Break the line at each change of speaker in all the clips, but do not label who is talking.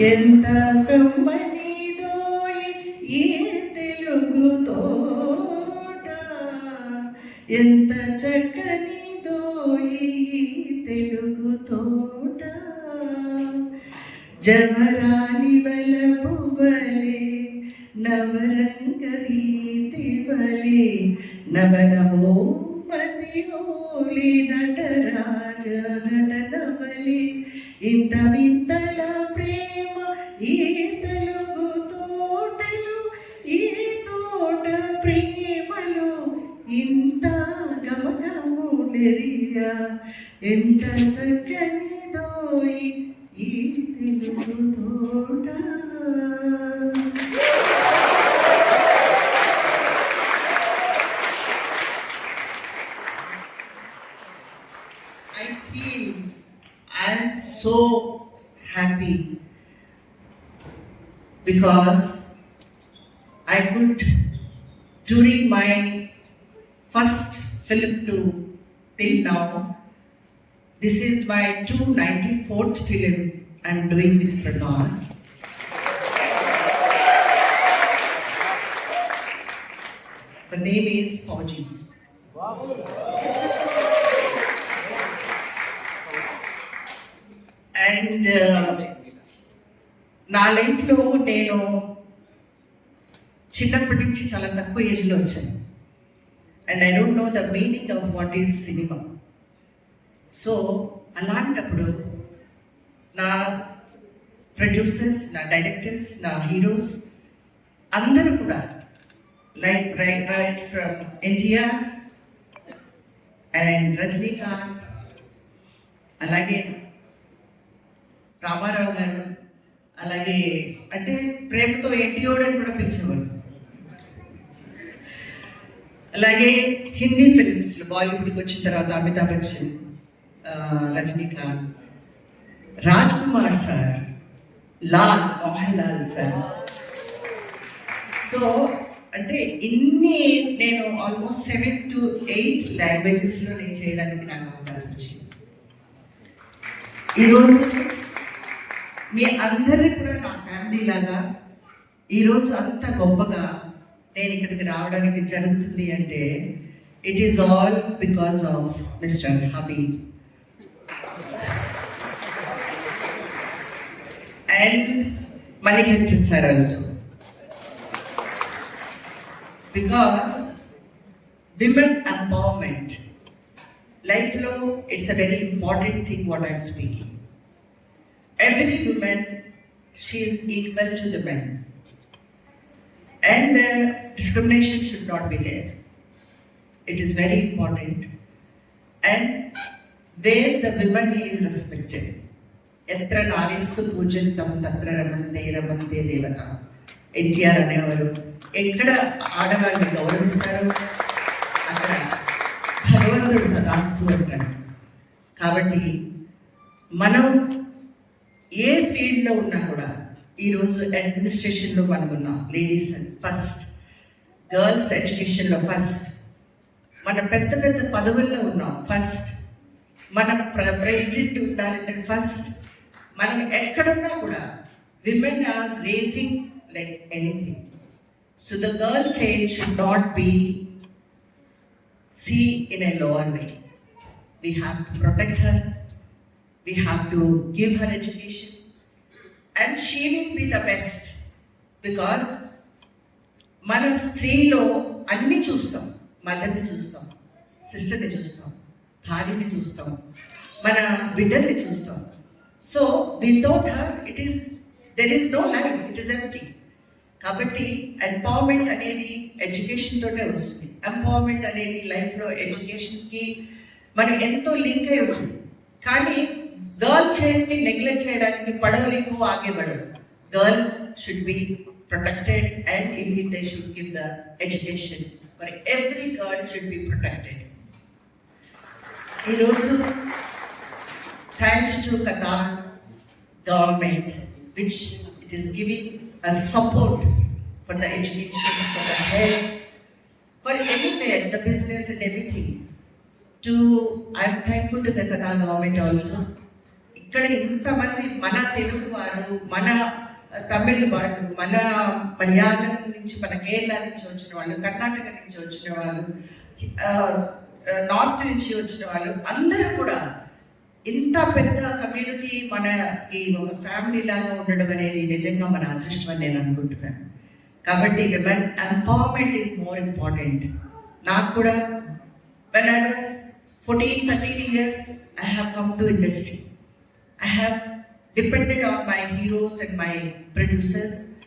ఎంత కమ్మనిదోయ్ ఈ తెలుగు తోట. ఎంత చక్కనిదో ఈ తెలుగు తోట. జవరాలి వల పువ్వలే నవరంగదీతివలే నవనవో మదియోలి నటరాజ నటనవలి ఇంత వింతల ప్రేమ ఈ తెలుగు తోటలు ఈ తోట ప్రేమలో ఇంత గమగములెరియా ఎంత చక్కనిదోయి ఈ తెలుగు తోట. Happy because I could, during my first film to till now, this is my 294th film I'm doing with Prabhas. The name is Fauji. And నా లైఫ్లో నేను చిన్నప్పటి నుంచి చాలా తక్కువ ఏజ్లో వచ్చాను. And I don't know the meaning of what is cinema. So అలాంటప్పుడు నా ప్రొడ్యూసర్స్ నా డైరెక్టర్స్ నా హీరోస్ అందరూ కూడా like right right from NTR and Rajinikanth అలాగే రామారావు గారు అలాగే అంటే ప్రేమతో ఎన్టీఓడు అని కూడా పిలిచేవారు అలాగే హిందీ ఫిల్మ్స్లో బాలీవుడ్కి వచ్చిన తర్వాత Amitabh Bachchan Rajinikanth Raj Kumar sir Lal Mohan Lal sir. So అంటే ఇన్ని నేను ఆల్మోస్ట్ సెవెన్ టు ఎయిట్ లాంగ్వేజెస్లో నేను చేయడానికి నాకు అవకాశం వచ్చింది. ఈరోజు మీ అందరినీ కూడా నా ఫ్యామిలీ లాగా ఈరోజు అంత గొప్పగా నేను ఇక్కడికి రావడానికి జరుగుతుంది అంటే it is all because of mister Habib and Manikandan sir also because women empowerment లైఫ్లో it's a very important thing what I'm speaking every woman she is equal to the men and the discrimination should not be there it is very important and where the woman is respected ఎత్ర నారీస్తు పూజంతం తత్ర రమంతే రమంతే దేవత ఎన్టీఆర్ అనేవారు ఎక్కడ ఆడవాళ్ళని గౌరవిస్తారో అక్కడ భగవంతుడు తదాస్తు అంటాడు కాబట్టి మనం ఏ ఫీల్డ్లో ఉన్నా కూడా ఈరోజు అడ్మినిస్ట్రేషన్లో మనం ఉన్నాం లేడీస్ ఫస్ట్ గర్ల్స్ ఎడ్యుకేషన్లో ఫస్ట్ మన పెద్ద పెద్ద పదవుల్లో ఉన్నాం. ఫస్ట్ మన ప్ర- ప్రెసిడెంట్ ఉండాలంటే ఫస్ట్ మనం ఎక్కడున్నా కూడా women are racing like anything so the girl child should not be see in a lower way we have to protect her we have to give her education. And she will be the best because మనం స్త్రీలో అన్ని చూస్తాం మదర్ని చూస్తాం సిస్టర్ని చూస్తాం భార్యని చూస్తాం మన బిడ్డల్ని చూస్తాం. So without her it is there is no life it is empty కాబట్టి ఎంపవర్మెంట్ అనేది ఎడ్యుకేషన్తోనే వస్తుంది. ఎంపవర్మెంట్ అనేది లైఫ్లో ఎడ్యుకేషన్కి మనం ఎంతో లింక్ అయి ఉంటుంది కానీ గర్ల్ చైల్డ్ని నెగ్లెక్ట్ చేయడానికి పడవలికు ఆగే పడవు girl should be protected and in they should give the education for every girl should be protected ఈరోజు thanks to Qatar government which it is giving a support for the education for the health for anywhere, the business and everything. To, I'm thankful to the Katha government also ఇక్కడ ఇంతమంది మన తెలుగు వారు మన తమిళ్ వాళ్ళు మన మలయాళం నుంచి మన కేరళ నుంచి వచ్చిన వాళ్ళు కర్ణాటక నుంచి వచ్చిన వాళ్ళు నార్త్ నుంచి వచ్చిన వాళ్ళు అందరూ కూడా ఇంత పెద్ద కమ్యూనిటీ మనకి ఒక ఫ్యామిలీ లాగా ఉండడం అనేది నిజంగా మన అదృష్టం అని నేను అనుకుంటున్నాను. కాబట్టి women empowerment is more important నాకు కూడా when I was fourteen thirteen years I have come to industry I have depended on my heroes and my producers.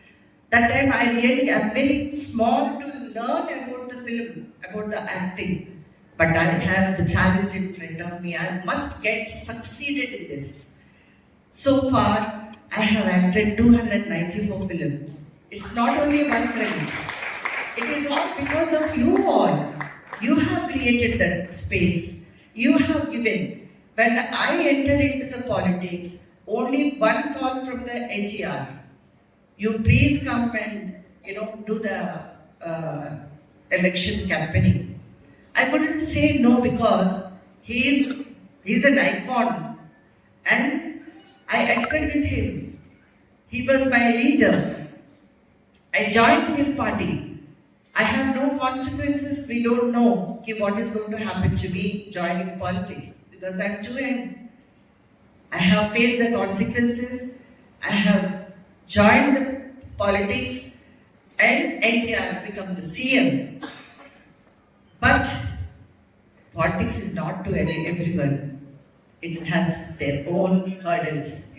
That time I really am very small to learn about the film, about the acting. But I have the challenge in front of me. I must get succeeded in this. So far, I have acted 294 films. It's not only one film. It is all because of you all. You have created that space. You have given. When I entered into the politics, only one call from the NTR. You please come and you know do the uh, election campaigning. I couldn't say no because he's he's an icon, and I acted with him. He was my leader. I joined his party. I have no consequences. We don't know what is going to happen to me joining politics because I'm too. I have faced the consequences. I have joined the politics and NTR become the CM. But politics is not to everyone. It has their own hurdles.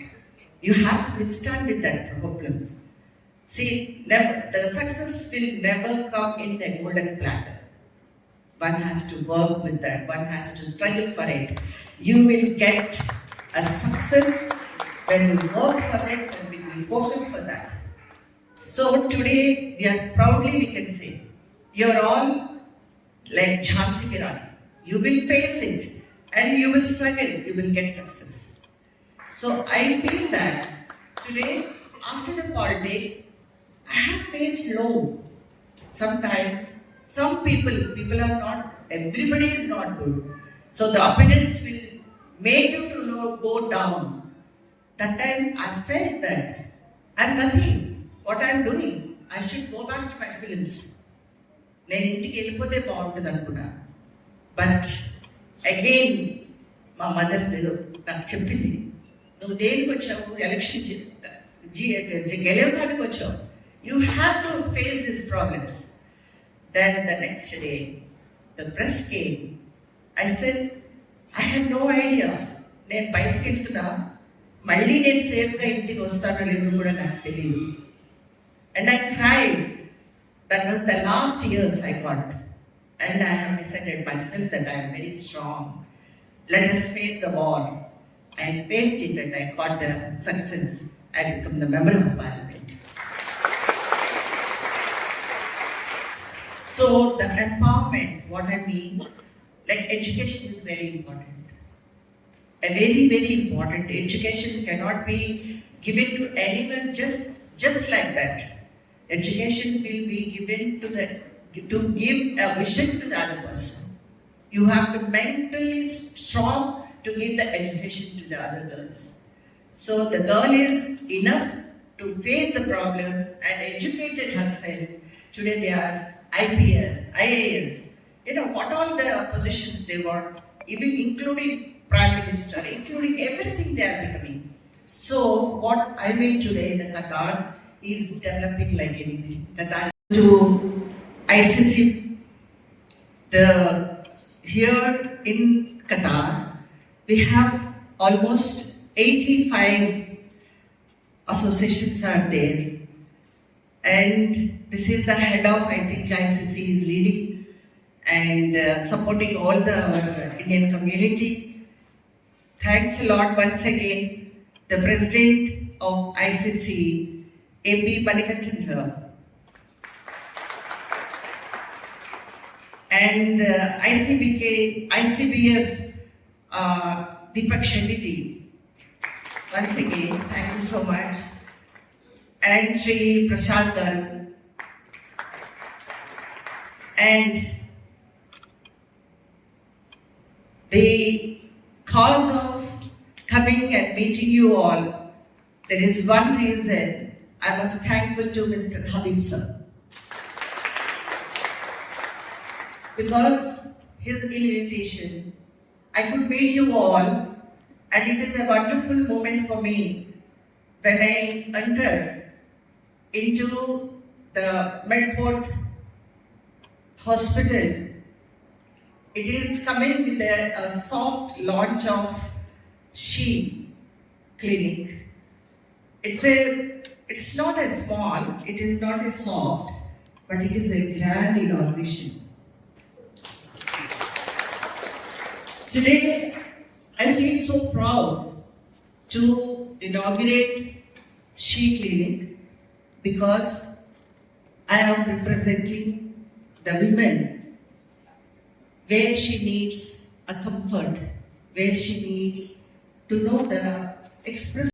You have to withstand with that problems. See, never, the success will never come in a golden platter. One has to work with that, one has to struggle for it. You will get a success when you work for it and when you focus for that. So today, we are proudly we can say, you're all like Jhansi Kirani. You will face it and you will struggle, you will get success. So I feel that today, after the politics, I have faced low. Sometimes some people, people are not, everybody is not good. So the opponents will make you to know, go down. That time I felt that I'm nothing. What I'm doing, I should go back to my films. నేను ఇంటికి వెళ్ళిపోతే బాగుంటుంది అనుకున్నా but again మా mother నాకు చెప్పింది నువ్వు దేనికి వచ్చావు ఎలక్షన్ గెలవడానికి వచ్చావు you have to face this problems then the next day the press came I said I have no idea నేను బయటకు వెళ్తున్నా మళ్ళీ నేను సేఫ్గా ఇంటికి వస్తానో లేదో కూడా నాకు తెలియదు and I cried That was the last years I got. And I have decided myself that I am very strong. Let us face the war. I faced it and I got the success. I become the member of parliament. So the empowerment, what I mean, like education is very important. A very, very important. Education cannot be given to anyone just just like that education will be given to the to give a vision to the other person you have to mentally strong to give the education to the other girls so the girl is enough to face the problems and educated herself today they are ips ias you know what all the positions they want even including prime minister including everything they are becoming so what i mean today the qatar is developing like anything. Qatar to ICC, the here in Qatar, we have almost 85 associations are there. And this is the head of, I think ICC is leading and uh, supporting all the Indian community. Thanks a lot once again, the president of ICC, AP Manikantan sir. And uh, ICBK, ICBF, uh, Deepak Shetty. Once again, thank you so much. And Sri Prasad Garu. And the cause of coming and meeting you all, there is one reason I was thankful to Mr. Habib sir. Because his invitation, I could meet you all, and it is a wonderful moment for me when I entered into the Medford Hospital. It is coming with a, a soft launch of She Clinic. It's a, it's not a small, it is not a soft, but it is a grand inauguration. Today, I feel so proud to inaugurate She Clinic because I am representing the women where she needs a comfort, where she needs to know the express